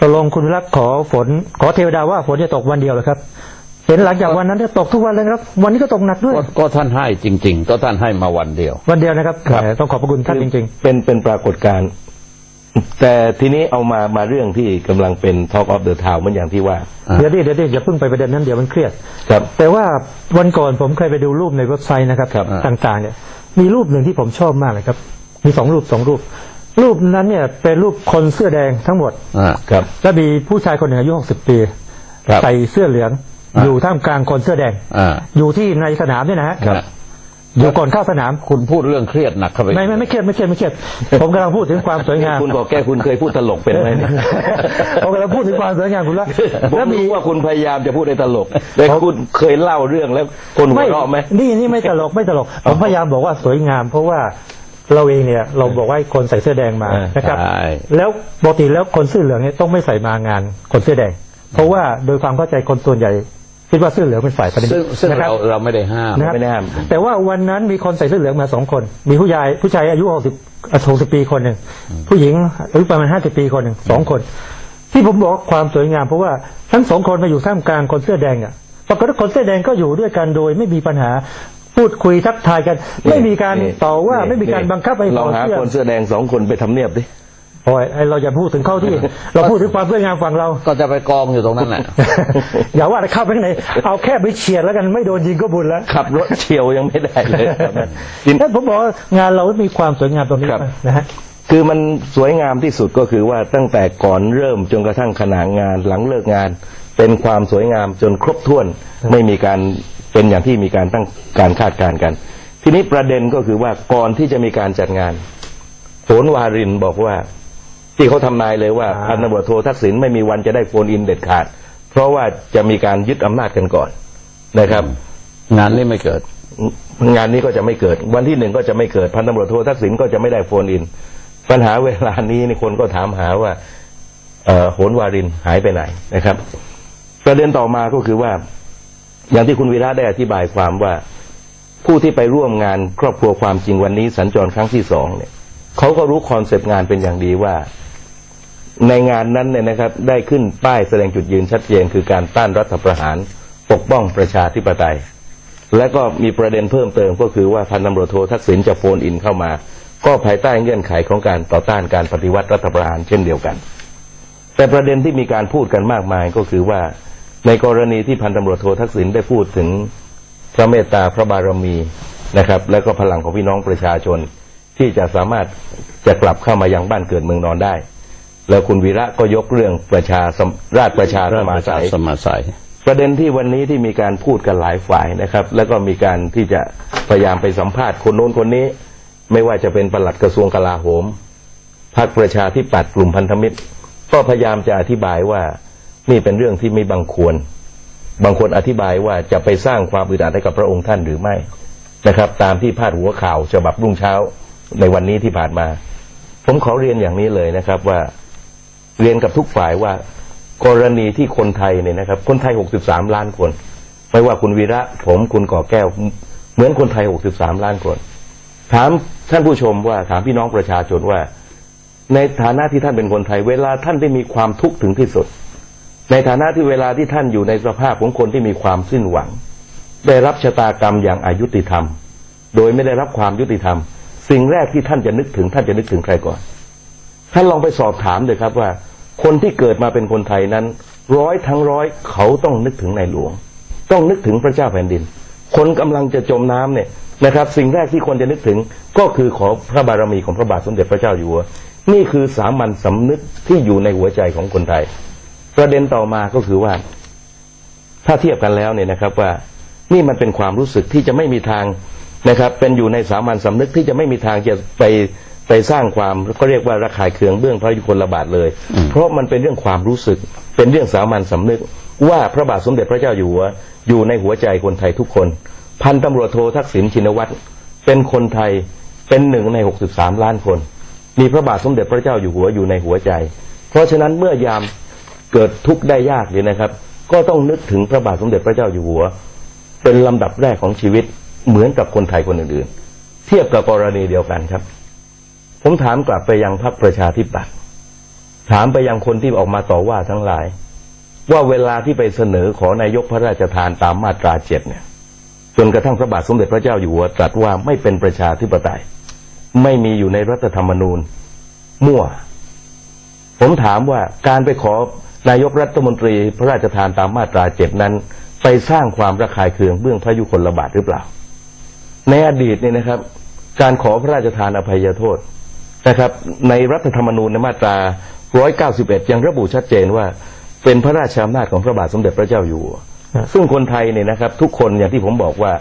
ตกลงคุณวิรักขอฝน ขอเทวดาว่าฝนจะตกวันเดียวเลยครับ เห็นหลังจากวันนั้นจะตกทุกวันเลยครับ วันนี้ก็ตกหนักด้วย ก็ก็ท่านให้จริง ๆ ก็ท่านให้มาวันเดียว วันเดียวนะครับครับแหมต้องขอบพระคุณท่านจริง เป็นเป็นปรากฏการณ์แต่ทีนี้เอามามาเรื่องที่กำลังเป็น Talk of the Town เหมือนอย่างที่ว่าอะๆเดี๋ยวดิเดี๋ยวดิอย่าเพิ่งไปประเด็นนั้นเดี๋ยวมันเครียด ครับ แต่ว่าวันก่อนผมเคยไปดูรูปในเว็บไซต์นะครับครับ ต่างๆเนี่ยมีรูปหนึ่งที่ผมชอบมากเลยครับ มีสองรูปสองรูป รูปนั้นเนี่ยเป็นรูปคนเสื้อแดงทั้งหมดอ่าครับ แล้วมีผู้ชายคนหนึ่งอายุหกสิบปีครับใส่เสื้อเหลืองอ่า อยู่ท่ามกลางคนเสื้อแดง อ่าอยู่ที่ในสนามเนี่ยนะฮะครับ อยู่ก่อนเข้าสนามคุณพูดเรื่องเครียดหนักเข้าไปไม่ไม่ไม่เครียดไม่เครียดไม่เครียด ผมกำลังพูดถึงความสวยงาม คุณบอกแก้คุณเคยพูดตลกเป็นไหมเนี่ย ผมกำลังพูดถึงความสวยงามคุณละผมแล้วมี รู้ว่าคุณพยายามจะพูดในตลก แต่คุณเคยเล่าเรื่องแล้วคนหัวเราะไหม นี่นี่ไม่ตลกไม่ตลก ผมพยายามบอกว่าสวยงาม เพราะว่า เราเองเนี่ยเราบอกว่าให้คนใส่เสื้อแดงมาเออนะครับ ใช่ แล้วปกติแล้วคนเสื้อเหลืองเนี่ยต้องไม่ใส่มางานคนเสื้อแดง เพราะว่าโดยความเข้าใจคนส่วนใหญ่ คิดว่าเสื้อเหลืองเป็นฝ่ายประเด็นซึ่งซึ่งนะครับเราเราไม่ได้ห้าม นะครับไม่ได้ห้าม แต่ว่าวันนั้นมีคนใส่เสื้อเหลืองมาสองคน มีผู้ชายผู้ชายอายุหกสิบหกสิบปีคนหนึ่งผู้หญิงอายุประมาณห้าสิบปีคนหนึ่งสองคน ที่ผมบอกว่าความสวยงามเพราะว่าทั้งสองคนมาอยู่ท่ามกลางคนเสื้อแดงอะปรากฏว่าคนเสื้อแดงก็อยู่ด้วยกันโดยไม่มีปัญหา พูดคุยทักทายกัน ไม่มีการนี่ต่อว่านี่ไม่มีการบังคับให้ลองหาเสื้อคนเสื้อแดงสองคนไปทำเนียบดิโอ้ยไอ้เราอย่าพูดถึงเข้าที่ เราพูดถึงความสวยงามฝั่งเรา ก็จะไปกองอยู่ตรงนั้นแหละอย่าว่าแต่เข้าไปข้างในเอาแค่ไปเฉียดแล้วกันไม่โดนยิงก็บุญแล้วขับรถเฉียวยังไม่ได้เลยครับนั่นผมบอกว่างานเรามีความสวยงามตรงนี้ครับนะฮะคือมันสวยงามที่สุดก็คือว่าตั้งแต่ก่อนเริ่มจนกระทั่งขณะงานหลังเลิกงาน เป็นความสวยงามจนครบถ้วนไม่มีการ เป็นอย่างที่มีการตั้งการคาดการณ์กัน ทีนี้ประเด็นก็คือว่าก่อนที่จะมีการจัดงานโหนวารินบอกว่า ที่เขาทำนายเลยว่าอ่าพันตำรวจโททักษิณไม่มีวันจะได้โฟนอินเด็ดขาด เพราะว่าจะมีการยึดอำนาจกันก่อนนะครับ งานนี้ไม่เกิด งานนี้ก็จะไม่เกิด วันที่หนึ่งก็จะไม่เกิดพันตำรวจโททักษิณก็จะไม่ได้โฟนอิน ปัญหาเวลานี้นี่คนก็ถามหาว่าเอ่อโหนวารินหายไปไหนนะครับ ประเด็นต่อมาก็คือว่า อย่างที่คุณวีระได้อธิบายความว่าผู้ที่ไปร่วมงานครอบครัวความจริงวันนี้สัญจรครั้งที่สองเนี่ยเขาก็รู้คอนเซปต์งานเป็นอย่างดีว่า ในงานนั้นเนี่ยนะครับ ได้ขึ้นป้ายแสดงจุดยืนชัดเจนคือการต้านรัฐประหาร ปกป้องประชาธิปไตย และก็มีประเด็นเพิ่มเติมก็คือว่าพันตำรวจโททักษิณจะโฟนอินเข้ามา ก็ภายใต้เงื่อนไขของการต่อต้านการปฏิวัติรัฐประหารเช่นเดียวกัน แต่ประเด็นที่มีการพูดกันมากมายก็คือว่า ในกรณีที่พันตำรวจโททักษิณได้พูดถึงพระเมตตาพระบารมีนะครับ และก็พลังของพี่น้องประชาชน ที่จะสามารถจะกลับเข้ามายังบ้านเกิดเมืองนอนได้ แล้วคุณวีระก็ยกเรื่องประชาสมราชประชาสมาสัยสมาสัยประเด็นที่วันนี้ที่มีการพูดกันหลายฝ่ายนะครับ แล้วก็มีการที่จะพยายามไปสัมภาษณ์คนโน้นคนนี้ ไม่ว่าจะเป็นปลัดกระทรวงกลาโหมพรรคประชาธิปัตย์กลุ่มพันธมิตร ก็พยายามจะอธิบายว่า นี่เป็นเรื่องที่ไม่บังควร บางคนอธิบายว่าจะไปสร้างความอึดอัดให้กับพระองค์ท่านหรือไม่นะครับ ตามที่พาดหัวข่าวฉบับรุ่งเช้าในวันนี้ที่ผ่านมา ผมขอเรียนอย่างนี้เลยนะครับว่าเรียนกับทุกฝ่ายว่ากรณีที่คนไทยเนี่ยนะครับ คนไทย 63 ล้านคน ไม่ว่าคุณวีระผมคุณก่อแก้ว เหมือนคนไทย 63 ล้านคน ถามท่านผู้ชมว่าถามพี่น้องประชาชนว่า ในฐานะที่ท่านเป็นคนไทย เวลาท่านได้มีความทุกข์ถึงที่สุด ในฐานะที่เวลาที่ท่านอยู่ในสภาพของคนที่มีความสิ้นหวัง ได้รับชะตากรรมอย่างอายุติธรรม โดยไม่ได้รับความยุติธรรม สิ่งแรกที่ท่านจะนึกถึงท่านจะนึกถึงใครก่อน ท่านลองไปสอบถามเลยครับว่า คนที่เกิดมาเป็นคนไทยนั้น ร้อยทั้งร้อยเขาต้องนึกถึงในหลวง ต้องนึกถึงพระเจ้าแผ่นดิน คนกำลังจะจมน้ำเนี่ยนะครับ สิ่งแรกที่คนจะนึกถึงก็คือขอพระบารมีของพระบาทสมเด็จพระเจ้าอยู่หัวนี่คือสามัญสำนึกที่อยู่ในหัวใจของคนไทย ประเด็นต่อมาก็คือว่า ถ้าเทียบกันแล้วเนี่ยนะครับว่านี่มันเป็นความรู้สึกที่จะไม่มีทางนะครับ เป็นอยู่ในสามัญสำนึกที่จะไม่มีทางจะไปไปสร้างความก็เรียกว่าระคายเคืองเบื้องพระยุคลบาทเลย เพราะมันเป็นเรื่องความรู้สึก เป็นเรื่องสามัญสำนึก ว่าพระบาทสมเด็จพระเจ้าอยู่หัวอยู่ในหัวใจคนไทยทุกคน พันตำรวจโททักษิณชินวัตรเป็นคนไทยเป็นหนึ่งใน 63 ล้านคน มีพระบาทสมเด็จพระเจ้าอยู่หัวอยู่ในหัวใจ เพราะฉะนั้นเมื่อยาม เกิดทุกข์ได้ยากเนี่ยนะครับ ก็ต้องนึกถึงพระบาทสมเด็จพระเจ้าอยู่หัว เป็นลำดับแรกของชีวิตเหมือนกับคนไทยคนอื่นๆ เทียบกับกรณีเดียวกันครับ ผมถามกลับไปยังพรรคประชาธิปัตย์ถามไปยังคนที่ออกมาต่อว่าทั้งหลาย ว่าเวลาที่ไปเสนอขอนายกพระราชทานตามมาตราเจ็ดเนี่ยจนกระทั่งพระบาทสมเด็จพระเจ้าอยู่หัวตรัสว่าไม่เป็นประชาธิปไตย ไม่มีอยู่ในรัฐธรรมนูญ มั่ว ผมถามว่าการไปขอ นายกรัฐมนตรีพระราชทานตามมาตราเจ็ดนั้น ไปสร้างความระคายเคืองเบื้องพระยุคลบาทหรือเปล่า ในอดีตเนี่ยนะครับ การขอพระราชทานอภัยโทษนะครับ ในรัฐธรรมนูญในมาตรา 191 ยังระบุชัดเจนว่าเป็นพระราชอำนาจของพระบาทสมเด็จพระเจ้าอยู่หัวซึ่งคนไทยเนี่ยนะครับ ทุกคนอย่างที่ผมบอกว่า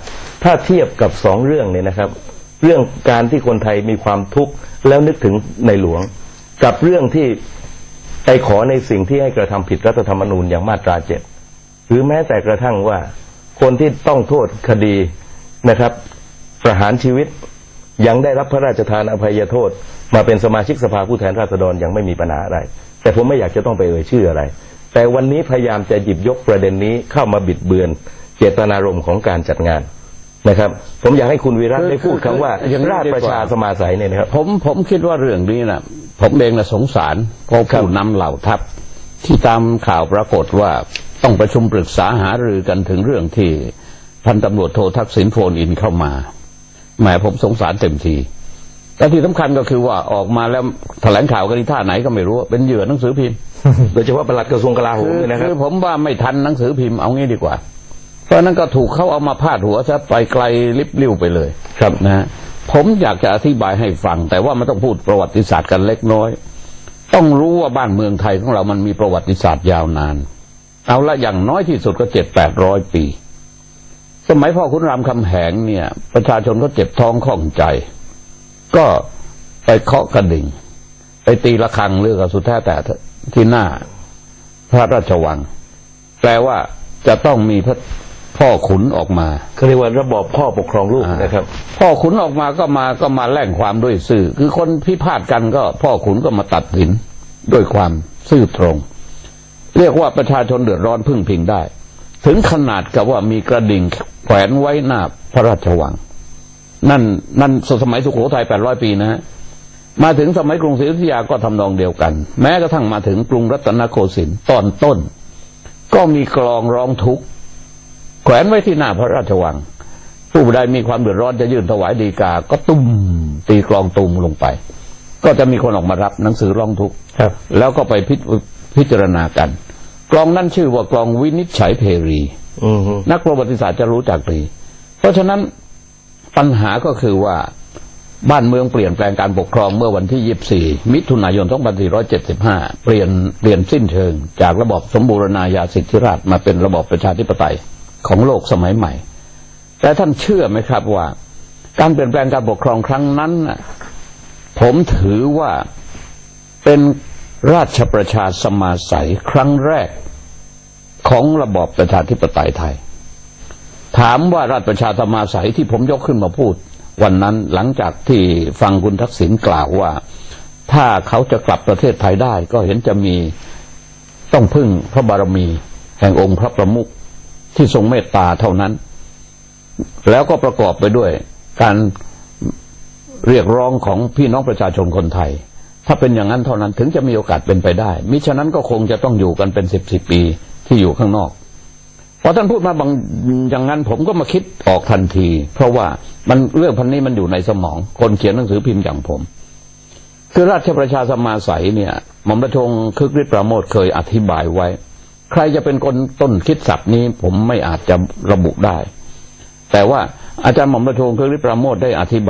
ถ้าเทียบกับสองเรื่องเนี่ยนะครับ เรื่องการที่คนไทยมีความทุกข์แล้วนึกถึงในหลวง กับเรื่องที่ ไปขอในสิ่งที่ให้กระทำผิดรัฐธรรมนูญอย่างมาตราเจ็ดหรือแม้แต่กระทั่งว่าคนที่ต้องโทษคดีนะครับ ประหารชีวิตยังได้รับพระราชทานอภัยโทษ มาเป็นสมาชิกสภาผู้แทนราษฎรยังไม่มีปัญหาอะไร แต่ผมไม่อยากจะต้องไปเอ่ยชื่ออะไร แต่วันนี้พยายามจะหยิบยกประเด็นนี้เข้ามาบิดเบือน เจตนารมณ์ของการจัดงาน นะครับ ผมอยากให้คุณวีระคือได้พูดคำว่าคืออย่างนี้ราชดีกว่า ประชาสมาสัยเนี่ยนะครับ ผมผมคิดว่าเรื่องนี้นะผมเองนะสงสารเพราะผู้นำเหล่าทัพ ที่ตามข่าวปรากฏว่าต้องประชุมปรึกษาหารือกันถึงเรื่องที่พันตำรวจโททักษิณโฟนอินเข้ามาแหมผมสงสารเต็มทีและที่สำคัญก็คือว่าออกมาแล้วแถลงข่าวกันที่ท่าไหนก็ไม่รู้เป็นเหยื่อหนังสือพิมพ์ โดยเฉพาะปลัดกระทรวงกลาโหมคือเนี่ยนะครัคืบอผมว่าไม่ทันหนังสือพิมพ์เอางี้ดีกว่า เพราะฉะนั้นก็ถูกเขาเอามาพาดหัวซะไปไกลลิบลิ่วไปเลย ครับนะฮะผมอยากจะอธิบายให้ฟัง แต่ว่ามันต้องพูดประวัติศาสตร์กันเล็กน้อย ต้องรู้ว่าบ้านเมืองไทยของเรามันมีประวัติศาสตร์ยาวนาน เอาละอย่างน้อยที่สุดก็เจ็ดแปดร้อยปี สมัยพ่อคุณรามคำแหงเนี่ย ประชาชนก็เจ็บท้องข้องใจ ก็ไปเคาะกระดิ่ง ไปตีระฆังเรื่องกสุดแท้แต่ที่หน้าพระราชวัง แปลว่าจะต้องมีพระ พ่อขุนออกมาเขาเรียกว่าระบอบพ่อปกครองลูกนะครับ พ่อขุนออกมาก็มาก็มาแล่งความด้วยซื่อ คือคนพิพาทกันก็พ่อขุนก็มาตัดสินด้วยความซื่อตรง เรียกว่าประชาชนเดือดร้อนพึ่งพิงได้ ถึงขนาดกับว่ามีกระดิ่งแขวนไว้หน้าพระราชวัง นั่นนั่นสมัยสุโขทัยแปดร้อยปีนะฮะมาถึงสมัยกรุงศรีอยุธยาก็ทำนองเดียวกัน แม้กระทั่งมาถึงกรุงรัตนโกสินทร์ตอนต้น ก็มีกลองร้องทุกข์ แขวนไว้ที่หน้าพระราชวัง ผู้ใดมีความเดือดร้อนจะยื่นถวายดีกา ก็ตุ้มตีกลองตุมลงไป ก็จะมีคนออกมารับหนังสือร้องทุกข์ครับแล้วก็ไปพิจพิจารณากันกลองนั้นชื่อว่ากลองวินิจฉัยเพรีอืมฮึนักประวัติศาสตร์จะรู้จักดีเพราะฉะนั้นปัญหาก็คือว่าบ้านเมืองเปลี่ยนแปลงการปกครองเมื่อวันที่ 24 มิถุนายน 2475 เปลี่ยนเปลี่ยนสิ้นเชิง จากระบอบสมบูรณาญาสิทธิราชย์มาเป็นระบอบประชาธิปไตย ของโลกสมัยใหม่ แต่ท่านเชื่อไหมครับว่า การเปลี่ยนแปลงการปกครองครั้งนั้นผมถือว่าเป็นราชประชาสมาสัยครั้งแรกของระบอบประชาธิปไตยไทย ถามว่าราชประชาสมาสัยที่ผมยกขึ้นมาพูด วันนั้นหลังจากที่ฟังคุณทักษิณกล่าวว่า ถ้าเขาจะกลับประเทศไทยได้ ก็เห็นจะมีต้องพึ่งพระบารมี แห่งองค์พระประมุข ที่ทรงเมตตาเท่านั้น แล้วก็ประกอบไปด้วยการเรียกร้องของพี่น้องประชาชนคนไทย ถ้าเป็นอย่างนั้นเท่านั้นถึงจะมีโอกาสเป็นไปได้ มิฉะนั้นก็คงจะต้องอยู่กันเป็นสิบสิบปีที่อยู่ข้างนอกพอท่านพูดมาบางอย่างนั้นผมก็มาคิดออกทันที เพราะว่ามันเรื่องพันนี้มันอยู่ในสมอง คนเขียนหนังสือพิมพ์อย่างผม คือราชประชาสมาสัยเนี่ยหม่อมราชวงศ์คึกฤทธิ์ปราโมทเคยอธิบายไว้ ใครจะเป็นคนต้นคิดศัพท์นี้ ผมไม่อาจจะระบุได้ แต่ว่าอาจารย์หม่อมราชวงศ์คึกฤทธิ์ปราโมทได้อธิบาย